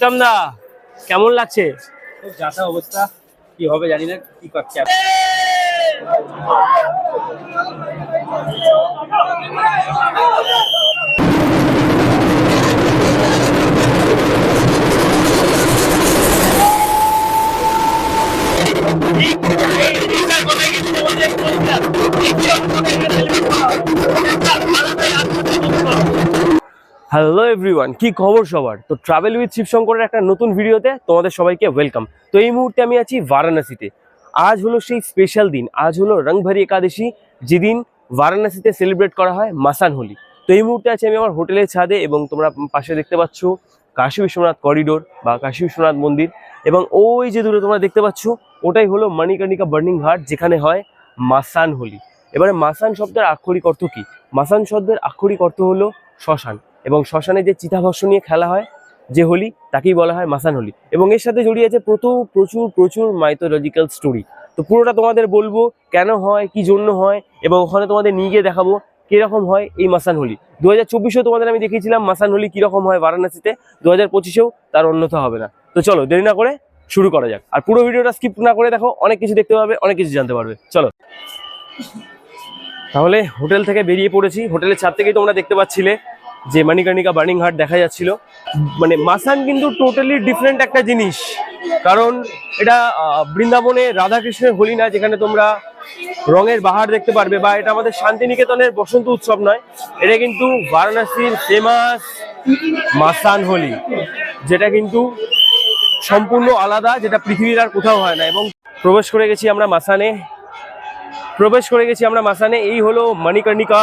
প্রীতম দা কেমন লাগছে খুব যাতা অবস্থা কি হবে জানি না কি করছে হ্যালো এভরিওয়ান কি খবর সবার? তো ট্রাভেল উইথ শিবশঙ্করের একটা নতুন ভিডিওতে তোমাদের সবাইকে ওয়েলকাম তো এই মুহূর্তে আমি আছি বারাণসীতে আজ হলো সেই স্পেশাল দিন, আজ হলো রংভরি একাদশী, যেদিন বারাণসীতে সেলিব্রেট করা হয় মাসান হোলি। তো এই মুহূর্তে আছি আমি আমার হোটেলের ছাদে এবং তোমরা পাশে দেখতে পাচ্ছ কাশী বিশ্বনাথ করিডোর বা কাশী বিশ্বনাথ মন্দির এবং ওই যে দূরে তোমরা দেখতে পাচ্ছ, ওটাই হলো মণিকর্ণিকা বার্নিং ঘাট যেখানে হয় মাসান হোলি। এবারে মাসান শব্দের আক্ষরিক অর্থ কি? মাসান শব্দের আক্ষরিক অর্থ হলো শ্মশান। এবং শ্মশানে যে চিতাভস্য নিয়ে খেলা হয়, যে হোলি, তাকেই বলা হয় মাসান হোলি। এবং এর সাথে জড়িয়ে আছে প্রচুর প্রচুর প্রচুর মাইথোলজিক্যাল স্টোরি তো পুরোটা তোমাদের বলব কেন হয়, কি জন্য হয়, এবং ওখানে তোমাদের নিয়ে গিয়ে দেখাবো কীরকম হয় এই মাসান হোলি। দু হাজার চব্বিশেও তোমাদের আমি দেখিয়েছিলাম মাসান হোলি কীরকম হয় বারাণসীতে দু হাজার পঁচিশেও তার অন্যথা হবে না। তো চলো, দেরি না করে শুরু করা যাক। আর পুরো ভিডিওটা স্কিপ না করে দেখো, অনেক কিছু দেখতে পারবে অনেক কিছু জানতে পারবে। চলো। তাহলে হোটেল থেকে বেরিয়ে পড়েছি। হোটেলের ছাদ থেকেই তোমরা দেখতে পাচ্ছিলে। যে মানিকার্নিকা বার্নিং হাট দেখা যাচ্ছিল মানে মাসান কিন্তু টোটালি ডিফারেন্ট একটা জিনিস। কারণ এটা বৃন্দাবনে রাধাকৃষ্ণের হোলি না, যেখানে তোমরা রঙের বাহার দেখতে পারবে, বা এটা আমাদের শান্তিনিকেতনের বসন্ত উৎসব নয়, এটা কিন্তু বারাণসীর ফেমাস মাসান হোলি, যেটা কিন্তু সম্পূর্ণ আলাদা, যেটা পৃথিবীর আর কোথাও হয় না। এবং প্রবেশ করে গেছি আমরা মাসানে, প্রবেশ করে গেছি আমরা মাসানে, এই হলো মণিকর্ণিকা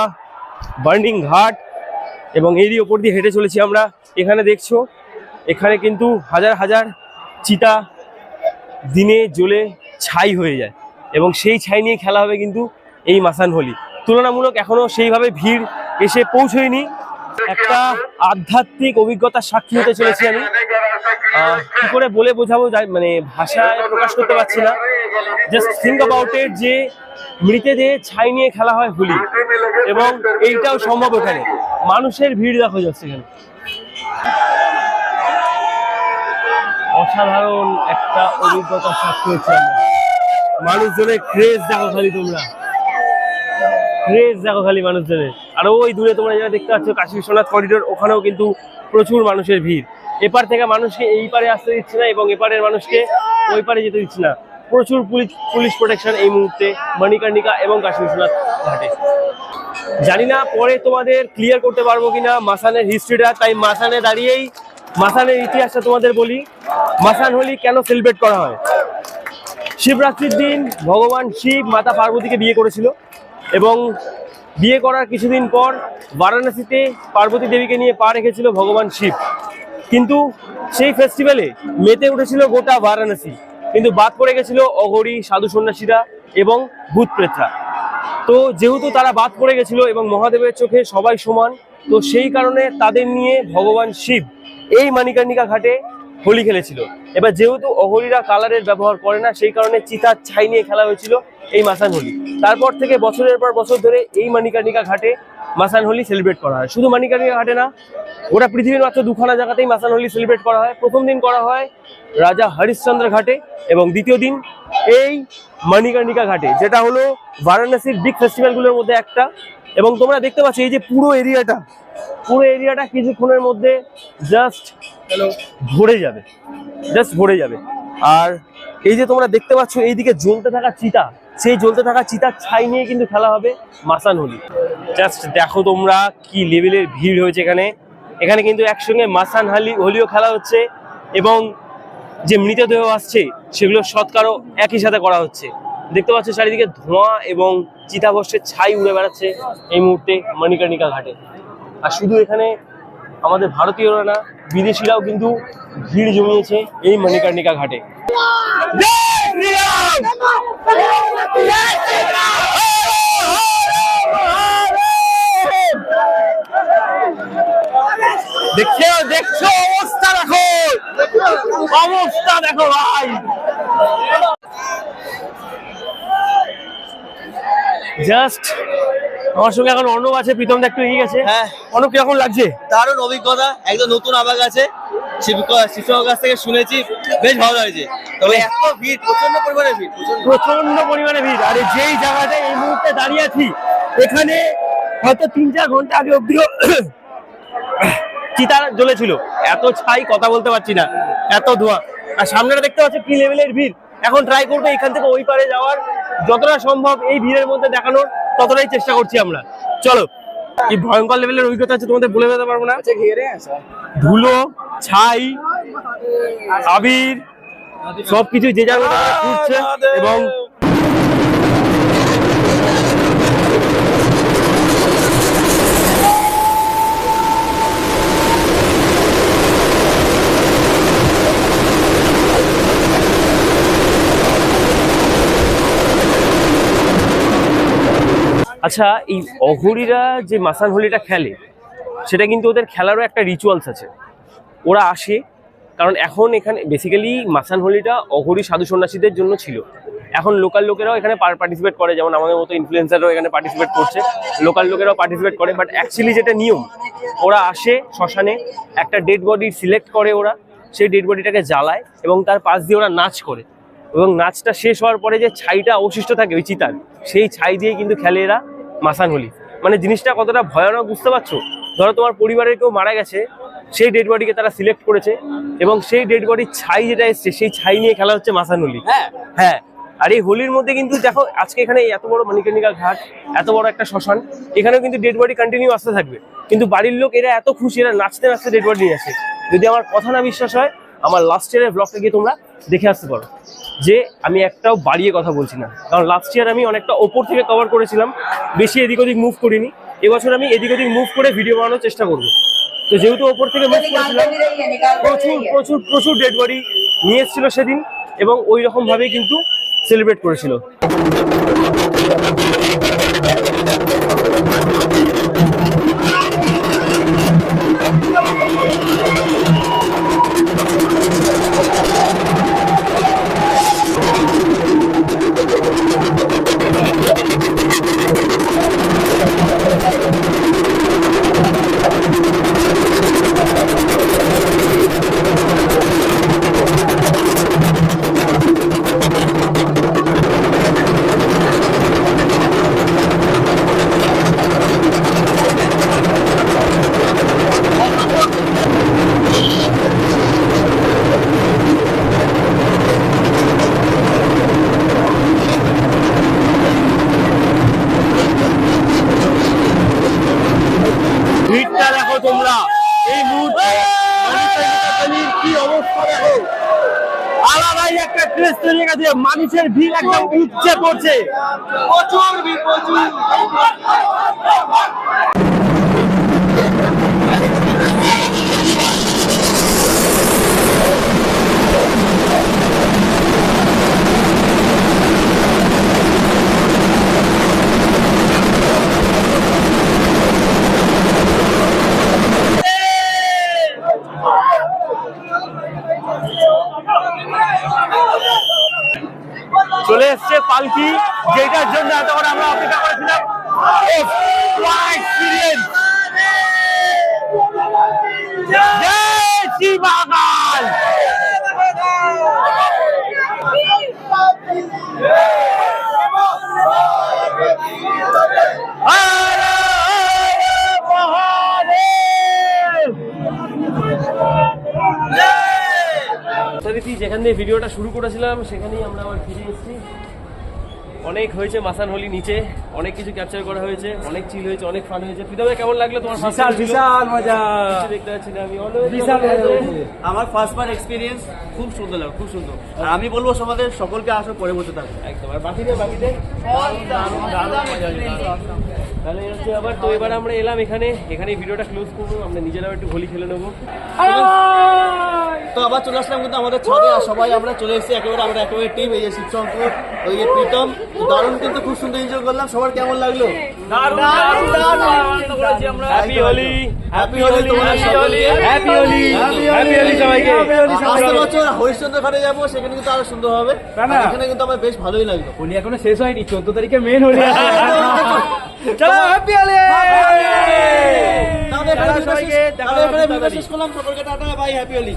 বার্নিং ঘাট এবং এরই ওপর দিয়ে হেঁটে চলেছি আমরা। এখানে দেখছ, এখানে কিন্তু হাজার হাজার চিতা দিনে জ্বলে ছাই হয়ে যায়। এবং সেই ছাই নিয়ে খেলা হবে কিন্তু এই মাসান হোলি। তুলনামূলক এখনও সেইভাবে ভিড় এসে পৌঁছয়নি। একটা আধ্যাত্মিক অভিজ্ঞতার সাক্ষী হতে চলেছি আমি। কি করে বলে বোঝাবো মানে ভাষায় প্রকাশ করতে পারছি না। জাস্ট থিঙ্ক অ্যাবাউট ইট যে মৃতদেহে ছাই নিয়ে খেলা হয় হোলি। এবং এইটাও সম্ভব এখানে। মানুষের ভিড় দেখা যাচ্ছে এখানে। অসাধারণ একটা অভিজ্ঞতা সাক্ষী হচ্ছে মানুষজনের ক্রেজ দেখো খালি তোমরা। ক্রেজ দেখো খালি মানুষজনের। আর ওই দূরে তোমরা যেটা দেখতে পাচ্ছ কাশী বিশ্বনাথ করিডোর ওখানেও কিন্তু প্রচুর মানুষের ভিড়। এপার থেকে মানুষকে এই পারে আসতে দিচ্ছে না এবং এপারের মানুষকে ওই পারে যেতে দিচ্ছে না। প্রচুর পুলিশ পুলিশ প্রোটেকশন এই মুহূর্তে মণিকর্ণিকা এবং কাশী বিশ্বনাথ ঘাটে। জানি না পরে তোমাদের ক্লিয়ার করতে পারব কিনা। মাসানের হিস্ট্রিটা তাই মাসানে দাঁড়িয়েই, মাসানের ইতিহাসটা তোমাদের বলি। মাসান হোলি কেন সেলিব্রেট করা হয়? শিবরাত্রির দিন ভগবান শিব মাতা পার্বতীকে বিয়ে করেছিল এবং বিয়ে করার কিছুদিন পর বারাণসীতে পার্বতী দেবীকে নিয়ে পা রেখেছিল ভগবান শিব। কিন্তু সেই ফেস্টিভ্যালে মেতে উঠেছিল গোটা বারাণসী। কিন্তু বাদ পড়ে গেছিল অঘরী সাধু সন্ন্যাসীরা এবং ভূত প্রেতরা। তো যেহেতু তারা বাদ পড়ে গেছিল এবং মহাদেবের চোখে সবাই সমান, তো সেই কারণে তাদের নিয়ে ভগবান শিব এই মানিকার্ণিকা ঘাটে হোলি খেলেছিল। এবার যেহেতু অহরিরা কালারের ব্যবহার করে না, সেই কারণে চিতার ছাই নিয়ে খেলা হয়েছিল এই মাসান হোলি। তারপর থেকে বছরের পর বছর ধরে এই মানিকার্ণিকা ঘাটে মাসান হোলি সেলিব্রেট করা হয়। শুধু মানিকার্ণিকা ঘাটে না গোটা পৃথিবীর মাত্র দুখানা জায়গাতেই মাসান হোলি সেলিব্রেট করা হয়। প্রথম দিন করা হয় রাজা হরিশ্চন্দ্র ঘাটে এবং দ্বিতীয় দিন এই মণিকর্ণিকা ঘাটে যেটা হলো বারাণসীর বিগ ফেস্টিভ্যালগুলোর মধ্যে একটা। এবং তোমরা দেখতে পাচ্ছ এই যে পুরো এরিয়াটা পুরো এরিয়াটা কিছুক্ষণের মধ্যে জাস্ট ভরে যাবে জাস্ট ভরে যাবে। আর এই যে তোমরা দেখতে পাচ্ছ, এইদিকে জ্বলতে থাকা চিতা, সেই জ্বলতে থাকা চিতার ছাই নিয়ে কিন্তু খেলা হবে মাসান হোলি। জাস্ট দেখো তোমরা কি লেভেলের ভিড় হয়েছে এখানে। এখানে কিন্তু একসঙ্গে মাসান হালি হোলিও খেলা হচ্ছে এবং যে মৃতদেহ আসছে, সেগুলো সৎকারও একই সাথে করা হচ্ছে। দেখতে পাচ্ছ চারিদিকে ধোঁয়া এবং চিতাভস্যের ছাই উড়ে বেড়াচ্ছে এই মুহূর্তে মণিকর্ণিকা ঘাটে। আর শুধু এখানে আমাদের ভারতীয়রা না, বিদেশিরাও কিন্তু ভিড় জমিয়েছে এই মণিকর্ণিকা ঘাটে। দেখছ দেখছ অবস্থা দেখো অবস্থা দেখো ভাই জাস্ট আমার সঙ্গে এখন অর্ণব আছে প্রীতম একটু এগিয়ে গেছে। হ্যাঁ। অর্ণব কীরকম লাগছে? দারুণ অভিজ্ঞতা একদম নতুন আবেগ আছে। শিক্ষকের কাছ থেকে শুনেছি বেশ ভালো হয়েছে। তবে এত ভিড় প্রচণ্ড পরিমাণে ভিড় প্রচণ্ড পরিমাণে ভিড়। আর যেই এই মুহূর্তে দাঁড়িয়ে আছি এখানে হয়তো তিন চার ঘণ্টা আগে অব্দিও জ্বলেছিল। এত ছাই কথা বলতে পারছি না। এত ধোঁয়া। আর সামনেটা দেখতে পাচ্ছি কি লেভেলের ভিড়। এখন ট্রাই করব এখান থেকে ওই পারে যাওয়ার। যতটা সম্ভব এই ভিড়ের মধ্যে দেখানোর। ততটাই চেষ্টা করছি আমরা। চলো কি ভয়ঙ্কর লেভেলের অভিজ্ঞতা আছে তোমাদের বলে দিতে পারব না। ধুলো ছাই আবির সবকিছু যে যার ঘুরছে এবং আচ্ছা এই অঘরীরা যে মাসান হোলিটা খেলে, সেটা কিন্তু ওদের খেলারও একটা রিচুয়ালস আছে। ওরা আসে, কারণ এখন এখানে বেসিক্যালি মাসান হোলিটা অঘরী সাধু সন্ন্যাসীদের জন্য ছিল। এখন লোকাল লোকেরাও এখানে পার্টিসিপেট করে, যেমন আমাদের মতো ইনফ্লুয়েন্সাররাও এখানে পার্টিসিপেট করছে। লোকাল লোকেরাও পার্টিসিপেট করে বাট অ্যাকচুয়ালি যেটা নিয়ম, ওরা আসে শ্মশানে, একটা ডেড বডি সিলেক্ট করে ওরা, সেই ডেড বডিটাকে জ্বালায় এবং তার পাশ দিয়ে ওরা নাচ করে। এবং নাচটা শেষ হওয়ার পরে যে ছাইটা অবশিষ্ট থাকে, ওই চিতার, সেই ছাই দিয়ে কিন্তু খেলে এরা। মাসান হোলি মানে জিনিসটা কতটা ভয়ানক বুঝতে পারছ? ধরো তোমার পরিবারের কেউ মারা গেছে সেই ডেড বডিকে তারা সিলেক্ট করেছে এবং সেই ডেড বডির ছাই যেটা এসছে সেই ছাই নিয়ে খেলা হচ্ছে মাসান হোলি হ্যাঁ। হ্যাঁ। আর এই হোলির মধ্যে কিন্তু দেখো আজকে এখানে এত বড় মানিকর্ণিকা ঘাট এত বড় একটা শ্মশান এখানেও কিন্তু ডেড বডি কন্টিনিউ আসতে থাকবে। কিন্তু বাড়ির লোক এরা এত খুশি এরা নাচতে নাচতে ডেড বডি নিয়ে আসে। যদি আমার কথা না বিশ্বাস হয় আমার লাস্ট ইয়ারের ব্লগটা গিয়ে তোমরা দেখে আসতে পারো। যে আমি একটাও বাড়িয়ে কথা বলছি না। কারণ লাস্ট ইয়ার আমি অনেকটা ওপর থেকে কভার করেছিলাম, বেশি এদিক ওদিক মুভ করিনি। এবছর আমি এদিক ওদিক মুভ করে ভিডিও বানানোর চেষ্টা করব। তো যেহেতু ওপর থেকে মুভ করেছিলাম, প্রচুর প্রচুর প্রচুর ডেড বডি নিয়ে এসেছিল সেদিন এবং ওই রকম ভাবেই কিন্তু সেলিব্রেট করেছিল। মানুষের ভিড় একদম উচ্চে পড়ছে। প্রচুর চলে এসছে পালকি যেটার জন্য এতক্ষণ আমরা অপেক্ষা করেছিলাম এক্সপিরিয়েন্স! জয় শ্রী! দিয়ে ভিডিওটা শুরু করেছিলাম সেখানেই আমরা আবার ফিরে এসেছি। অনেক হয়েছে মাসান হোলি নিচে। অনেক কিছু ক্যাপচার করা হয়েছে অনেক চিল হয়েছে অনেক ফান হয়েছে। প্রীতমে কেমন লাগল তোমার বিশাল বিশাল মজা। দেখতে পাচ্ছি না আমি বিশাল। আমার ফার্স্ট বার এক্সপিরিয়েন্স খুব সুন্দর লাগল খুব সুন্দর। আর আমি বলব সমাজের সকলকে আসো পরে বসে থাকো। একদম আর বাকিদের বাকিদের? তাহলে হচ্ছে আবার তো এবার আমরা এলাম এখানে এখানে ভিডিওটা ক্লোজ করব আমরা নিজেরাও একটু হোলি খেলে নেব। তো আবার চলে আসলাম কিন্তু আমাদের ছাদে আর সবাই আমরা চলে এসেছি একেবারে আমরা একেবারে টিম এই যে শিবশঙ্কর ওই যে প্রীতম। দারুণ কিন্তু খুব সুন্দর এনজয় করলাম সবার কেমন লাগল? হ্যাপি হোলি হ্যাপি হোলি তোমরা সকলকে হ্যাপি হোলি হ্যাপি হোলি সবাইকে। আসতে বছর হরিশ্চন্দ্র ঘাটে যাব সেখানে কিন্তু আরও সুন্দর হবে। এখানে কিন্তু আমার বেশ ভালোই লাগল। হোলি এখনও শেষ হয়নি চোদ্দ তারিখে মেন হোলি। চলো হ্যাপি হোলি তাহলে এখানে সবাইকে, ভিডিও দেখা শেষ- করলাম সকলকে টাটা বাই হ্যাপি হোলি